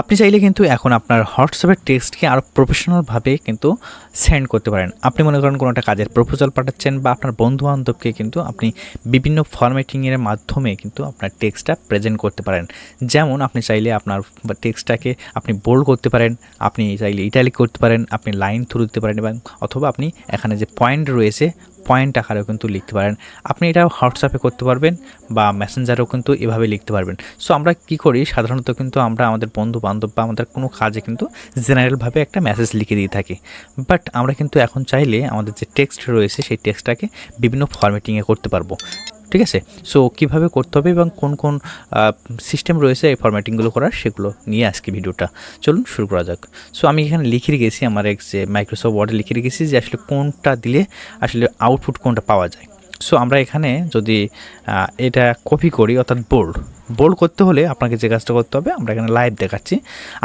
আপনি চাইলে কিন্তু এখন আপনার হোয়াটসঅ্যাপের টেক্সটকে আরও প্রফেশনালভাবে কিন্তু সেন্ড করতে পারেন। আপনি মনে করেন কোনো একটা কাজের প্রপোজাল পাঠাচ্ছেন বা আপনার বন্ধু বান্ধবকে কিন্তু আপনি বিভিন্ন ফরম্যাটিংয়ের মাধ্যমে কিন্তু আপনার টেক্সটটা প্রেজেন্ট করতে পারেন। যেমন আপনি চাইলে আপনার টেক্সটটাকে আপনি বোল্ড করতে পারেন, আপনি চাইলে ইটালিক করতে পারেন, আপনি লাইন থ্রু দিতে পারেন এবং অথবা আপনি এখানে যে পয়েন্ট রয়েছে পয়েন্ট আকারেও কিন্তু লিখতে পারেন। আপনি এটা হোয়াটসঅ্যাপে করতে পারবেন বা মেসেঞ্জারেও কিন্তু এভাবে লিখতে পারবেন। সো আমরা কি করি? সাধারণত কিন্তু আমরা আমাদের বন্ধু বান্ধব বা আমাদের কোনো কাজে কিন্তু জেনারেলভাবে একটা মেসেজ লিখে দিয়ে থাকি। বাট আমরা কিন্তু এখন চাইলে আমাদের যে টেক্সট রয়েছে, সেই টেক্সটটাকে বিভিন্ন ফরম্যাটিংয়ে করতে পারব। ঠিক আছে? সো কীভাবে করতে হবে এবং কোন কোন সিস্টেম রয়েছে এই ফরম্যাটিংগুলো করার সেগুলো নিয়ে আজকে ভিডিওটা। চলুন শুরু করা যাক। সো আমি এখানে লিখে রেখেছি আমার এক যে মাইক্রোসফট ওয়ার্ডে লিখে রেখেছি যে আসলে কোনটা দিলে আসলে আউটপুট কোনটা পাওয়া যায়। সো আমরা এখানে যদি এটা কপি করি, অর্থাৎ বোল্ড বোল্ড করতে হলে আপনাকে যে কাজটা করতে হবে, আমরা এখানে লাইভ দেখাচ্ছি।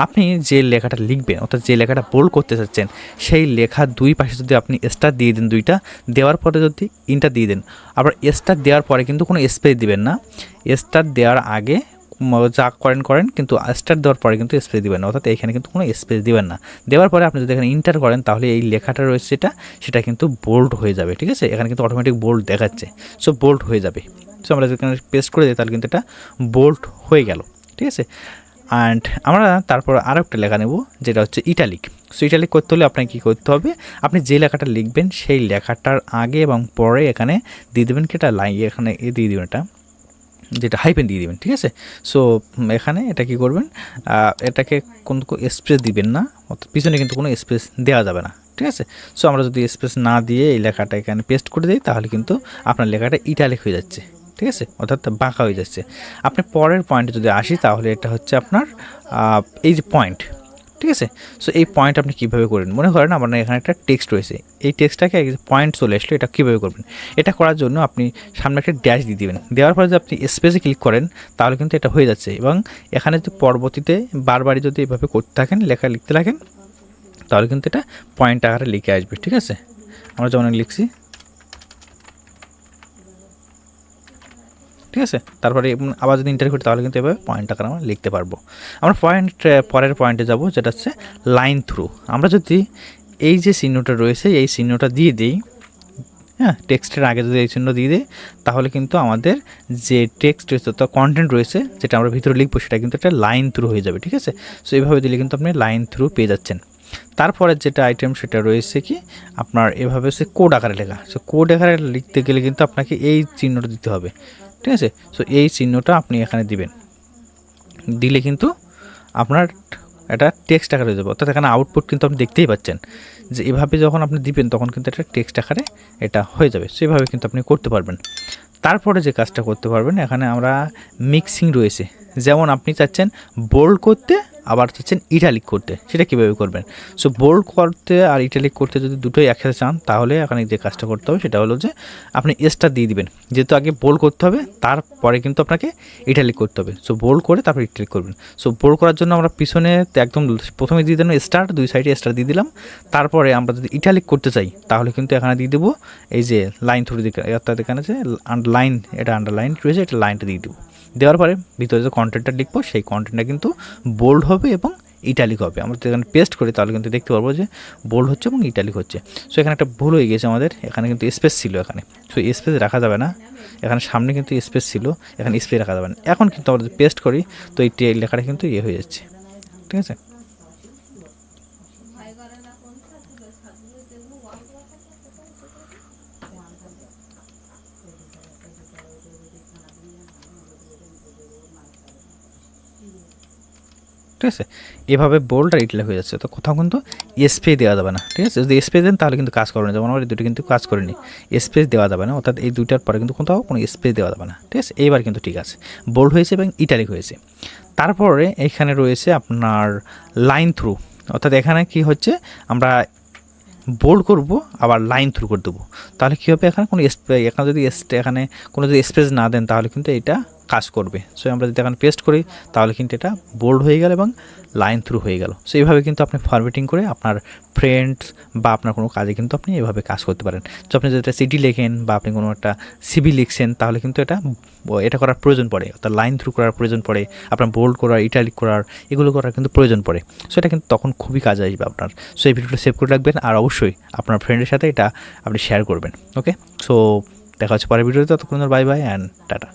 আপনি যে লেখাটা লিখবেন, অর্থাৎ যে লেখাটা বোল্ড করতে চাচ্ছেন, সেই লেখা দুই পাশে যদি আপনি স্টার দিয়ে দেন দুইটা, দেওয়ার পরে যদি ইনটা দিয়ে দেন, আবার স্টার দেওয়ার পরে কিন্তু কোনো স্পেস দিবেন না। স্টার দেওয়ার আগে যা করেন করেন, কিন্তু স্টার দেওয়ার পরে কিন্তু স্পেস দিবেন না। অর্থাৎ এখানে কিন্তু কোনো স্পেস দিবেন না। দেওয়ার পরে আপনি যদি এখানে ইন্টার করেন, তাহলে এই লেখাটা রয়েছে সেটা সেটা কিন্তু বোল্ড হয়ে যাবে, ঠিক আছে? এখানে কিন্তু অটোমেটিক বোল্ড দেখাচ্ছে। সো বোল্ড হয়ে যাবে। সো আমরা যেখানে পেস্ট করে দিই, তাহলে কিন্তু এটা বোল্ড হয়ে গেল, ঠিক আছে? অ্যান্ড আমরা তারপর আরও একটা লেখা নেব, যেটা হচ্ছে ইটালিক সো ইটালিক করতে হলে আপনাকে কী করতে হবে? আপনি যে লেখাটা লিখবেন, সেই লেখাটার আগে এবং পরে এখানে দিয়ে দেবেন কি? এটা লাইন এখানে দিয়ে দেবেন এটা। যেটা হাইপেন দিয়ে দিবেন, ঠিক আছে? সো এখানে এটা কি করবেন? এটাকে কোনো স্পেস দিবেন না, অর্থাৎ পিছনে কিন্তু কোনো স্পেস দেওয়া যাবে না, ঠিক আছে? সো আমরা যদি স্পেস না দিয়ে এই লেখাটা এখানে পেস্ট করে দিই, তাহলে কিন্তু আপনার লেখাটা ইটালিক হয়ে যাচ্ছে, ঠিক আছে? অর্থাৎ বাঁকা হয়ে যাচ্ছে। আপনি পরের পয়েন্টে যদি আসি, তাহলে এটা হচ্ছে আপনার এই যে পয়েন্ট ঠিক আছে? সো এই পয়েন্ট আপনি কীভাবে করবেন? মনে করেন আপনার এখানে একটা টেক্সট রয়েছে। এই টেক্সটটাকে পয়েন্ট চলে আসলো, এটা কীভাবে করবেন? এটা করার জন্য আপনি সামনে একটা ড্যাশ দিয়ে দেবেন। দেওয়ার পরে যদি আপনি স্পেসে ক্লিক করেন, তাহলে কিন্তু এটা হয়ে যাচ্ছে এবং এখানে যদি পরবর্তীতে বারবারই যদি এভাবে করতে থাকেন, লেখা লিখতে থাকেন, তাহলে কিন্তু এটা পয়েন্ট আকারে লিখে আসবে, ঠিক আছে? আমরা যেমন লিখছি ঠিক আছে? তারপরে আবার যদি ইন্টার করি, তাহলে কিন্তু এভাবে পয়েন্ট আকারে আমরা লিখতে পারব। আমরা পয়েন্ট পরের পয়েন্টে যাব, যেটা হচ্ছে লাইন থ্রু আমরা যদি এই যে চিহ্নটা রয়েছে, এই চিহ্নটা দিয়ে দিই হ্যাঁ টেক্সটের আগে যদি এই চিহ্ন দিয়ে দিই, তাহলে কিন্তু আমাদের যে টেক্সট রয়েছে, অর্থাৎ কন্টেন্ট রয়েছে, যেটা আমরা ভিতরে লিখব, সেটা কিন্তু একটা লাইন থ্রু হয়ে যাবে, ঠিক আছে? সো এইভাবে দিলে কিন্তু আপনি লাইন থ্রু পেয়ে যাচ্ছেন। তারপরে যেটা আইটেম সেটা রয়েছে কি, আপনার এভাবে সে কোড আকারে লেখা। সো কোড আকারে লিখতে গেলে কিন্তু আপনাকে এই চিহ্নটা দিতে হবে। ঠিক আছে? সো এই চিহ্নটা আপনি এখানে দিবেন। দিলে কিন্তু আপনার এটা টেক্সট আকারে হয়ে যাবে। অর্থাৎ এখানে আউটপুট কিন্তু আপনি দেখতেই পাচ্ছেন যে এভাবে যখন আপনি দিবেন, তখন কিন্তু এটা টেক্সট আকারে এটা হয়ে যাবে। সেভাবে কিন্তু আপনি করতে পারবেন। তারপরে যে কাজটা করতে পারবেন, এখানে আমরা মিক্সিং রয়েছে। যেমন আপনি চাচ্ছেন বোল্ড করতে, আবার চাচ্ছেন ইটালিক করতে। সেটা কীভাবে করবেন? সো বোল্ড করতে আর ইটালিক করতে যদি দুটোই একসাথে চান, তাহলে এখানে যে কাজটা করতে হবে, সেটা হলো যে আপনি এসটা দিয়ে দিবেন। যেহেতু আগে বোল্ড করতে হবে, তারপরে কিন্তু আপনাকে ইটালিক করতে হবে। সো বোল্ড করে তারপর ইটালিক করবেন। সো বোল্ড করার জন্য আমরা পিছনে একদম প্রথমে দিয়ে দিলাম স্টার্ট দুই সাইডে স্টার দিয়ে দিলাম। তারপরে আমরা যদি ইটালিক করতে চাই, তাহলে কিন্তু এখানে দিয়ে দেবো এই যে লাইন থ্রু দিকে, অর্থাৎ এখানে যে লাইন এটা আন্ডারলাইন রয়েছে, এটা লাইনটা দিয়ে দেবো। দেওয়ার পরে ভিতরে যে কন্টেন্টটা লিখব, সেই কন্টেন্টটা কিন্তু বোল্ড হবে এবং ইটালিক হবে। আমরা যদি এখানে পেস্ট করি, তাহলে কিন্তু দেখতে পারব যে বোল্ড হচ্ছে এবং ইটালিক হচ্ছে। সো এখানে একটা ভুল হয়ে গেছে আমাদের। এখানে কিন্তু স্পেস ছিল এখানে। সো স্পেস রাখা যাবে না। এখানে সামনে কিন্তু স্পেস ছিল। এখানে স্পেস রাখা যাবে না। এখন কিন্তু আমরা যদি পেস্ট করি, তো এই লেখাটা কিন্তু ইয়ে হয়ে যাচ্ছে। ঠিক আছে? ঠিক আছে? এভাবে বোল্ড আর ইটলে হয়ে যাচ্ছে। তো কোথাও কিন্তু স্পেস দেওয়া যাবে না, ঠিক আছে? যদি স্পেস দেন তাহলে কিন্তু কাজ করবে না। যেমন আমার এই দুটো কিন্তু কাজ করেনি। স্পেস দেওয়া যাবে না, অর্থাৎ এই দুইটার পরে কিন্তু কোথাও কোনো স্পেস দেওয়া যাবে না, ঠিক আছে? এইবার কিন্তু ঠিক আছে। বোল্ড হয়েছে এবং ইটালিক হয়েছে। তারপরে এখানে রয়েছে আপনার লাইন থ্রু অর্থাৎ এখানে কি হচ্ছে? আমরা বোল্ড করব, আবার লাইন থ্রু করে দেবো। তাহলে কী হবে? এখানে কোনো এখানে যদি এখানে কোনো যদি স্পেস না দেন, তাহলে কিন্তু এটা কাজ করবে। সো আমরা যদি এখন পেস্ট করি, তাহলে কিন্তু এটা বোল্ড হয়ে গেল এবং লাইন থ্রু হয়ে গেল। সো এইভাবে কিন্তু আপনি ফরম্যাটিং করে আপনার ফ্রেন্ডস বা আপনার কোনো কাজে কিন্তু আপনি এভাবে কাজ করতে পারেন। তো আপনি যদি একটা সিটি লেখেন বা আপনি কোনো একটা সিবি লিখছেন, তাহলে কিন্তু এটা এটা করার প্রয়োজন পড়ে। অর্থাৎ লাইন থ্রু করার প্রয়োজন পড়ে, আপনার বোল্ড করার ইটালিক করার, এগুলো করার কিন্তু প্রয়োজন পড়ে। সো এটা কিন্তু তখন খুবই কাজে আসবে আপনার। সো এই ভিডিওটা সেভ করে রাখবেন আর অবশ্যই আপনার ফ্রেন্ডের সাথে এটা আপনি শেয়ার করবেন। ওকে সো দেখা হচ্ছে পরের ভিডিওতে, ততক্ষণ বাই বাই অ্যান্ড টাটা।